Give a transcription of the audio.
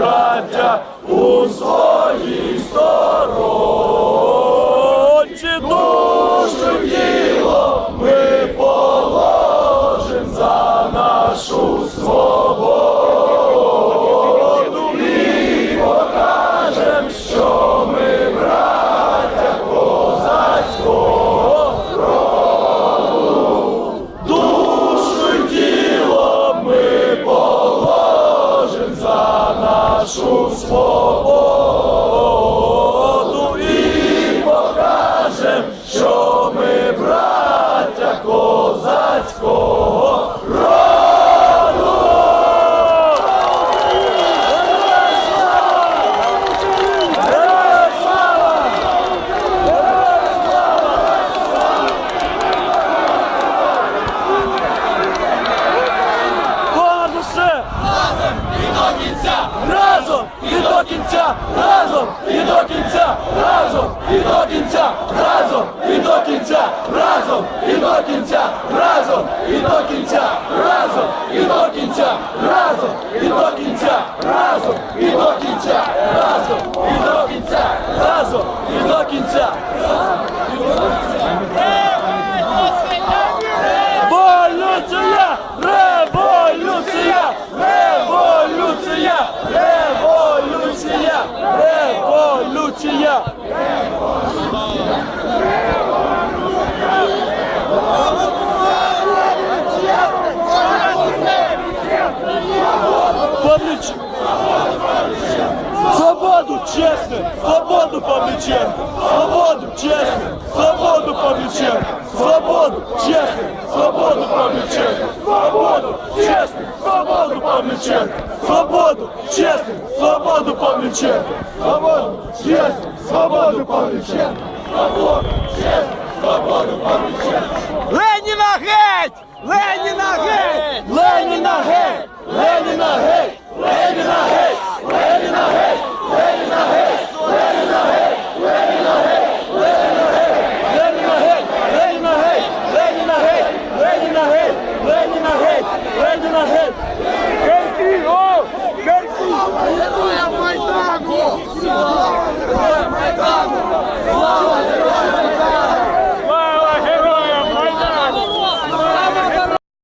браття у своїй сторонці нашу свободу і покажем, що ми браття козацького роду. Героям слава! Понад усе! Разом і до кінця! Разом і до кінця! Разом і до кінця! Разом і до кінця! Разом і до кінця! Разом і до кінця! Разом і до кінця! Разом і до кінця! Разом і до кінця! Разом і до кінця! Разом і до кінця! Разом і до кінця! честно! Свободу Павличенко! Свободу чесне, Свободу Павличенко! Свободу честно! Свободу Павличенко! Свободу чесне, Свободу Павличенко! Свободу чесне, Свободу Павличенко! Свободу честно! Свободу Павличенко! Свободу чесне! Свободу Павличенко! Леніна геть! Леніна геть! rede, rede na rede. Quem tirou? Quem tirou?